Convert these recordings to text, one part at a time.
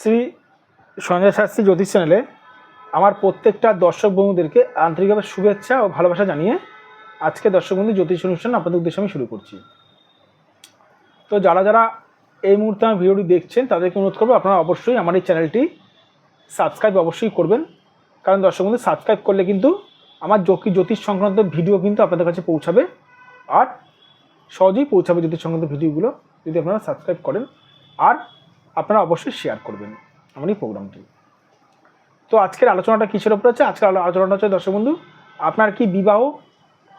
শ্রী সঞ্জয় শাস্ত্রী জ্যোতিষ চ্যানেলে আমার প্রত্যেকটা দর্শক বন্ধুদেরকে আন্তরিকভাবে শুভেচ্ছা ও ভালোবাসা জানিয়ে আজকে দর্শক বন্ধু জ্যোতিষ অনুষ্ঠান আপনাদের উদ্দেশ্যে আমি শুরু করছি। তো যারা যারা এই মুহূর্তে আমার ভিডিওটি দেখছেন, তাদেরকে অনুরোধ করব আপনারা অবশ্যই আমার এই চ্যানেলটি সাবস্ক্রাইব অবশ্যই করবেন। কারণ দর্শক বন্ধু, সাবস্ক্রাইব করলে কিন্তু আমার জ্যোতি, জ্যোতিষ সংক্রান্ত ভিডিও কিন্তু আপনাদের কাছে পৌঁছাবে। আর সহজেই পৌঁছাবে জ্যোতিষ সংক্রান্ত ভিডিওগুলো যদি আপনারা সাবস্ক্রাইব করেন। আর আপনারা অবশ্যই শেয়ার করবেন আমার এই প্রোগ্রামটি তো আজকের আলোচনাটা কিসের ওপর আছে আজকের আলোচনাটা হচ্ছে, দর্শক বন্ধু, আপনার কি বিবাহ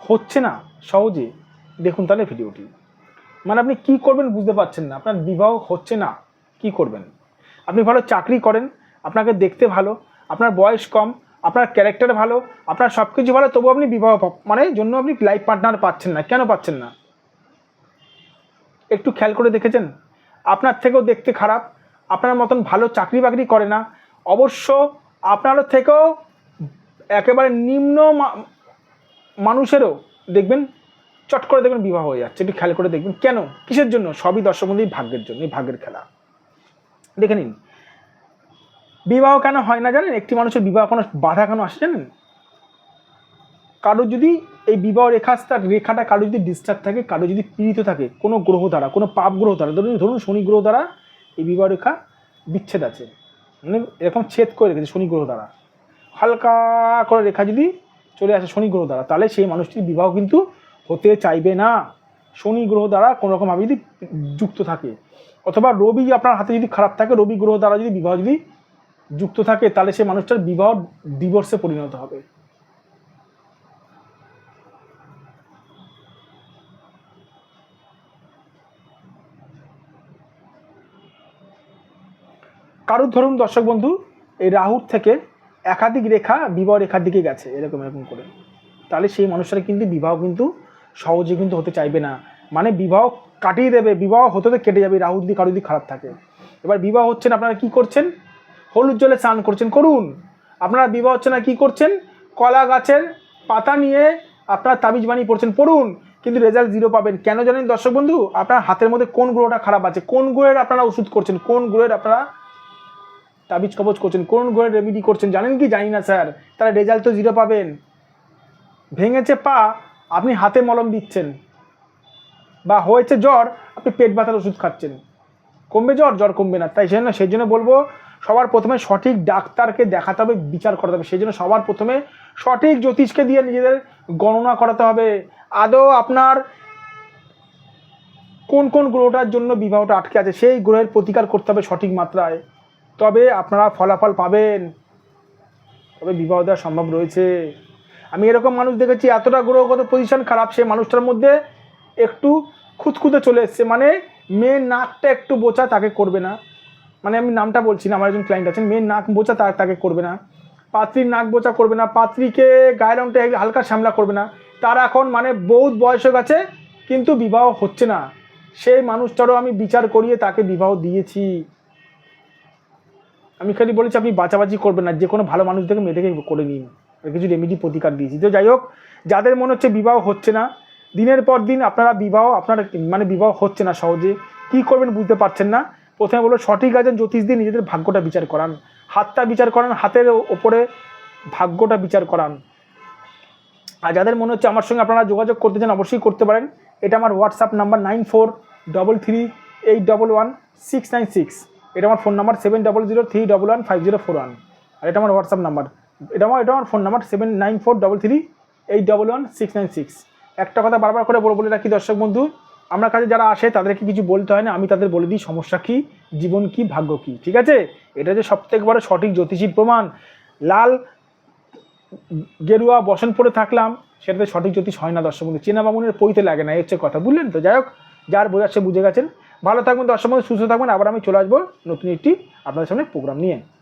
হচ্ছে না সহজে? দেখুন তাহলে ভিডিওটি। মানে আপনি কি করবেন বুঝতে পারছেন না। আপনার বিবাহ হচ্ছে না, কি করবেন? আপনি ভালো চাকরি করেন, আপনাকে দেখতে ভালো, আপনার বয়স কম, আপনার ক্যারেক্টার ভালো, আপনার সব কিছু ভালো তবু আপনি বিবাহ মানে জন্য আপনি লাইফ পার্টনার পাচ্ছেন না। কেন পাচ্ছেন না? একটু খেয়াল করে দেখেছেন? আপনার থেকেও দেখতে খারাপ, আপনার মতন ভালো চাকরি বাকরি করে না, অবশ্য আপনার থেকেও একেবারে নিম্ন মানুষেরও দেখবেন, চট করে দেখবেন বিবাহ হয়ে যাচ্ছে, একটু খেয়াল করে দেখবেন। কেন? কিসের জন্য? সবই দর্শক বন্ধুই ভাগ্যের জন্য, এই ভাগ্যের খেলা। দেখে নিন। বিবাহ কেন হয় না জানেন? একটি মানুষের বিবাহ কোনো বাধা কেন আসে জানেন? কারও যদি এই বিবাহ রেখা রেখাটা কারও যদি ডিস্টার্ব থাকে, কারও যদি পীড়িত থাকে, কোনো গ্রহ দ্বারা, কোনো পাপ গ্রহ দ্বারা, ধরুন ধরুন শনি গ্রহ দ্বারা এই বিবাহ রেখা বিচ্ছেদ আছে। মানে এরকম ছেদ করে রেখেছে শনি গ্রহ দ্বারা। হালকা করে রেখা যদি চলে আসে শনি গ্রহ দ্বারা, তাহলে সেই মানুষটির বিবাহ কিন্তু হতে চাইবে না। শনি গ্রহ দ্বারা কোনো রকমভাবে যদি যুক্ত থাকে, অথবা রবি আপনার হাতে যদি খারাপ থাকে, রবি গ্রহ দ্বারা যদি বিবাহ যদি যুক্ত থাকে, তাহলে সেই মানুষটার বিবাহ ডিভোর্সে পরিণত হবে। কারুর ধরুন দর্শক বন্ধু, এই রাহুর থেকে একাধিক রেখা বিবাহ রেখার দিকে গেছে, এরকম এরকম করে। তাহলে সেই মানুষরা কিন্তু বিবাহ কিন্তু সহজে কিন্তু হতে চাইবে না। মানে বিবাহ কাটিয়ে দেবে, বিবাহ হতে তো কেটে যাবে রাহু যদি কারও যদি খারাপ থাকে। এবার বিবাহ হচ্ছে না, আপনারা কি করছেন? হলুদ জলে স্নান করছেন, করুন। আপনারা বিবাহ হচ্ছে না, কি করছেন? কলা গাছের পাতা নিয়ে আপনারা তাবিজ বানিয়ে পড়ছেন, পড়ুন। কিন্তু রেজাল্ট জিরো পাবেন। কেন জানেন দর্শক বন্ধু? আপনার হাতের মধ্যে কোন গ্রহটা খারাপ আছে? কোন গ্রহের আপনারা ওষুধ করছেন? কোন গ্রহের আপনারা তাবিজ কবজ করছেন, কোন গ্রহের রেমিডি করছেন জানেন কি? জানি না, স্যার। তাহলে রেজাল্ট তো জিরো পাবেন। ভেঙেছে পা, আপনি হাতে মলম দিচ্ছেন। বা হয়েছে জ্বর, আপনি পেট ব্যথার ওষুধ খাচ্ছেন। কমবে জ্বর জ্বর কমবে না। তাই সেজন্য সেই জন্য বলব, সবার প্রথমে সঠিক ডাক্তারকে দেখাতে হবে, বিচার করাতে হবে। সেই জন্য সবার প্রথমে সঠিক জ্যোতিষকে দিয়ে নিজেদের গণনা করাতে হবে। আদৌ আপনার কোন কোন গ্রহটার জন্য বিবাহটা আটকে আছে, সেই গ্রহের প্রতিকার করতে হবে সঠিক মাত্রায়। তবে আপনারা ফলাফল পাবেন। তবে বিবাহ দেওয়া সম্ভব রয়েছে। আমি এরকম মানুষ দেখেছি, এতটা গ্রহগত পজিশন খারাপ সে মানুষটার মধ্যে একটু খুঁতখুঁতে চলে এসছে। মানে মেয়ের নাকটা একটু বোচা তাকে করবে না। মানে আমি নামটা বলছি না, আমার একজন ক্লায়েন্ট আছেন, মেয়ের নাক বোচা তার, তাকে করবে না। পাত্রীর নাক বোচা করবে না, পাত্রীকে গায়ের রংটা হালকা শ্যামলা করবে না। তার এখন মানে বহুত বয়স হয়ে গেছে, কিন্তু বিবাহ হচ্ছে না। সেই মানুষটারও আমি বিচার করিয়ে তাকে বিবাহ দিয়েছি। আমি খালি বলেছি, আপনি বাঁচাবাচি করবেন না, যে কোনো ভালো মানুষ থেকে মেয়ে থেকে করে নিন। আর কিছু রেমিডি প্রতিকার দিয়েছি। তো যাই হোক, যাদের মনে হচ্ছে বিবাহ হচ্ছে না, দিনের পর দিন আপনারা বিবাহ, আপনার মানে বিবাহ হচ্ছে না সহজে, কি করবেন বুঝতে পারছেন না। প্রথমে বলব, সঠিক আছেন জ্যোতিষ দিয়ে নিজেদের ভাগ্যটা বিচার করান। হাতটা বিচার করান, হাতের ওপরে ভাগ্যটা বিচার করান। আর যাদের মনে হচ্ছে আমার সঙ্গে আপনারা যোগাযোগ করতে চান, অবশ্যই করতে পারেন। এটা আমার WhatsApp number nine four double three eight double one six nine six. এটা আমার phone number seven double zero three double one five zero four one আর এটা আমার হোয়াটসঅ্যাপ নাম্বার এটা আমার এটা আমার phone number seven nine four double three eight double one six nine six একটা কথা বারবার করে বলে বলে রাখি দর্শক বন্ধু, আমার কাছে যারা আসে, তাদেরকে কিছু বলতে হয় না, আমি তাদের বলে দিই সমস্যা কী, জীবন কী, ভাগ্য কী, ঠিক আছে? এটা যে সবথেকে বড় সঠিক জ্যোতিষী প্রমাণ। লাল গেরুয়া বসন পরে থাকলাম, সেটাতে সঠিক জ্যোতিষ হয় না দর্শক বন্ধু। চেনা বামুনের পইতে লাগে না, এই হচ্ছে কথা, বুঝলেন তো? যাই হোক, যার বোঝার সে বুঝে গেছেন। ভালো থাকবেন দর্শক সুস্থ থাকবেন আবার আমি চলে আসব নতুন একটি আপনাদের সামনে প্রোগ্রাম নিয়ে।